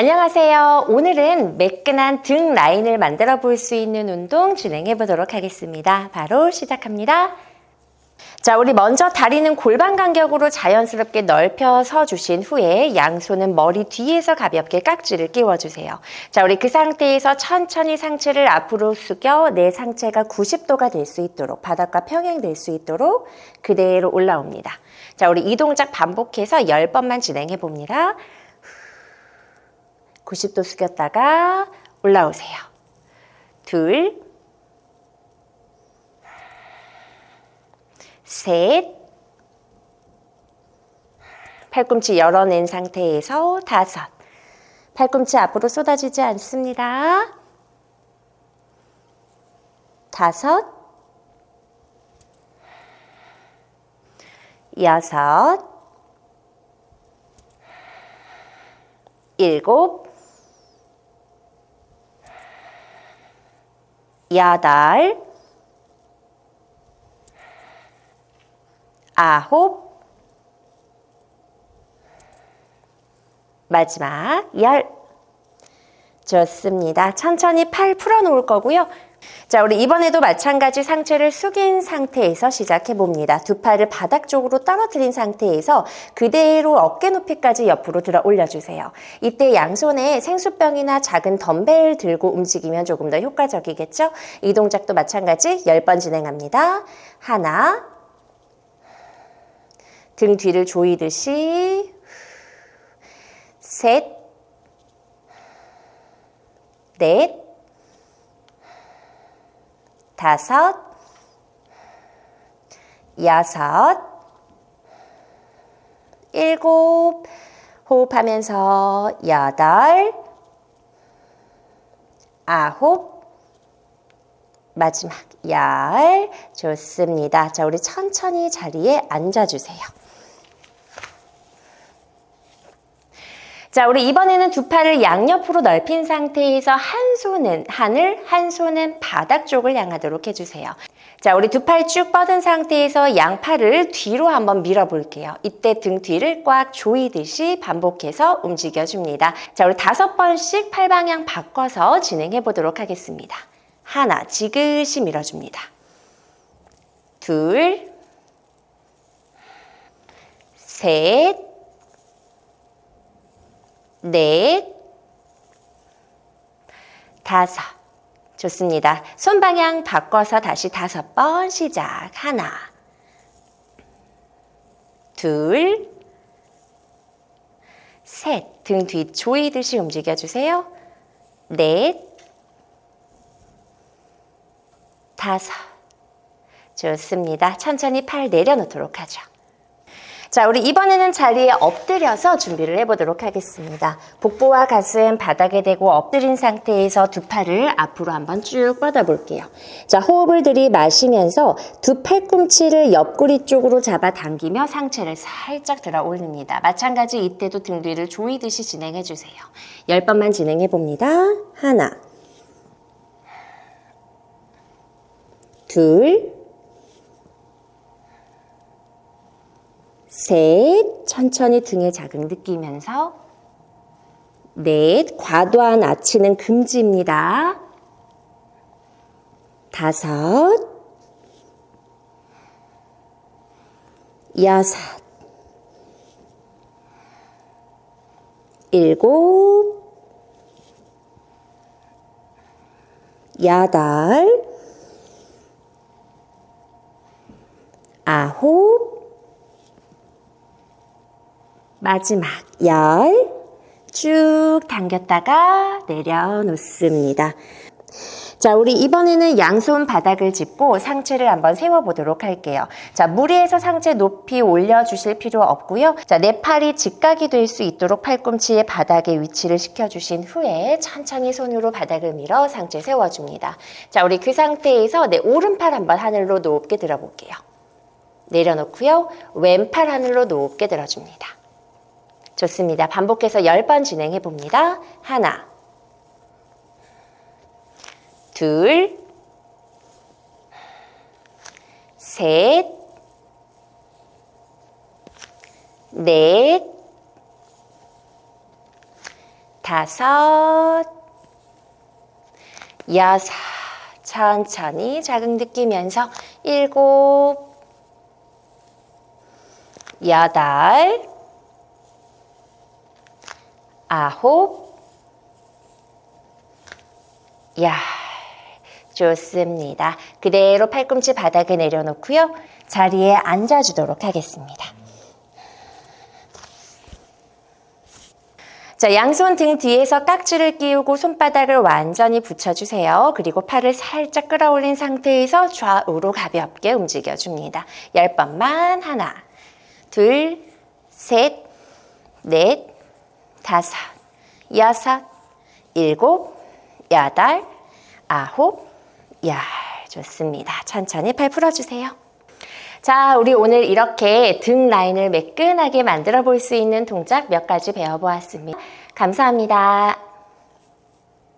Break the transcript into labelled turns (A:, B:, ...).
A: 안녕하세요. 오늘은 매끈한 등 라인을 만들어 볼 수 있는 운동 진행해 보도록 하겠습니다. 바로 시작합니다. 자, 우리 먼저 다리는 골반 간격으로 자연스럽게 넓혀 서 주신 후에 양손은 머리 뒤에서 가볍게 깍지를 끼워주세요. 자, 우리 그 상태에서 천천히 상체를 앞으로 숙여 내 상체가 90도가 될 수 있도록 바닥과 평행될 수 있도록 그대로 올라옵니다. 자, 우리 이 동작 반복해서 10번만 진행해 봅니다. 90도 숙였다가 올라오세요. 둘, 셋, 팔꿈치 열어낸 상태에서 다섯, 팔꿈치 앞으로 쏟아지지 않습니다. 다섯, 여섯, 일곱, 여덟, 아홉, 마지막 열. 좋습니다. 천천히 팔 풀어놓을 거고요. 자, 우리 이번에도 마찬가지 상체를 숙인 상태에서 시작해 봅니다. 두 팔을 바닥 쪽으로 떨어뜨린 상태에서 그대로 어깨 높이까지 옆으로 들어 올려주세요. 이때 양손에 생수병이나 작은 덤벨 들고 움직이면 조금 더 효과적이겠죠? 이 동작도 마찬가지 10번 진행합니다. 하나, 등 뒤를 조이듯이 셋, 넷, 다섯, 여섯, 일곱, 호흡하면서 여덟, 아홉, 마지막 열. 좋습니다. 자, 우리 천천히 자리에 앉아주세요. 자, 우리 이번에는 두 팔을 양옆으로 넓힌 상태에서 한 손은 하늘, 한 손은 바닥 쪽을 향하도록 해주세요. 자, 우리 두 팔 쭉 뻗은 상태에서 양팔을 뒤로 한번 밀어볼게요. 이때 등 뒤를 꽉 조이듯이 반복해서 움직여줍니다. 자, 우리 다섯 번씩 팔 방향 바꿔서 진행해 보도록 하겠습니다. 하나, 지그시 밀어줍니다. 둘, 셋, 넷, 다섯. 좋습니다. 손 방향 바꿔서 다시 다섯 번 시작. 하나, 둘, 셋. 등 뒤 조이듯이 움직여주세요. 넷, 다섯. 좋습니다. 천천히 팔 내려놓도록 하죠. 자, 우리 이번에는 자리에 엎드려서 준비를 해보도록 하겠습니다. 복부와 가슴 바닥에 대고 엎드린 상태에서 두 팔을 앞으로 한번 쭉 뻗어볼게요. 자, 호흡을 들이마시면서 두 팔꿈치를 옆구리 쪽으로 잡아당기며 상체를 살짝 들어 올립니다. 마찬가지 이때도 등 뒤를 조이듯이 진행해주세요. 10번만 진행해봅니다. 하나, 둘, 셋, 천천히 등에 자극 느끼면서 넷, 과도한 아치는 금지입니다. 다섯, 여섯, 일곱, 여덟, 아홉, 마지막 열, 쭉 당겼다가 내려놓습니다. 자, 우리 이번에는 양손 바닥을 짚고 상체를 한번 세워보도록 할게요. 자, 무리해서 상체 높이 올려주실 필요 없고요. 자, 내 팔이 직각이 될 수 있도록 팔꿈치의 바닥에 위치를 시켜주신 후에 천천히 손으로 바닥을 밀어 상체 세워줍니다. 자, 우리 그 상태에서 내 오른팔 한번 하늘로 높게 들어볼게요. 내려놓고요. 왼팔 하늘로 높게 들어줍니다. 좋습니다. 반복해서 10번 진행해 봅니다. 하나, 둘, 셋, 넷, 다섯, 여섯. 천천히 자극 느끼면서 일곱, 여덟, 아홉, 열. 좋습니다. 그대로 팔꿈치 바닥에 내려놓고요. 자리에 앉아주도록 하겠습니다. 자, 양손 등 뒤에서 깍지를 끼우고 손바닥을 완전히 붙여주세요. 그리고 팔을 살짝 끌어올린 상태에서 좌우로 가볍게 움직여줍니다. 열 번만 하나, 둘, 셋, 넷, 다섯, 여섯, 일곱, 여덟, 아홉, 열. 좋습니다. 천천히 팔 풀어주세요. 자, 우리 오늘 이렇게 등 라인을 매끈하게 만들어 볼 수 있는 동작 몇 가지 배워보았습니다. 감사합니다.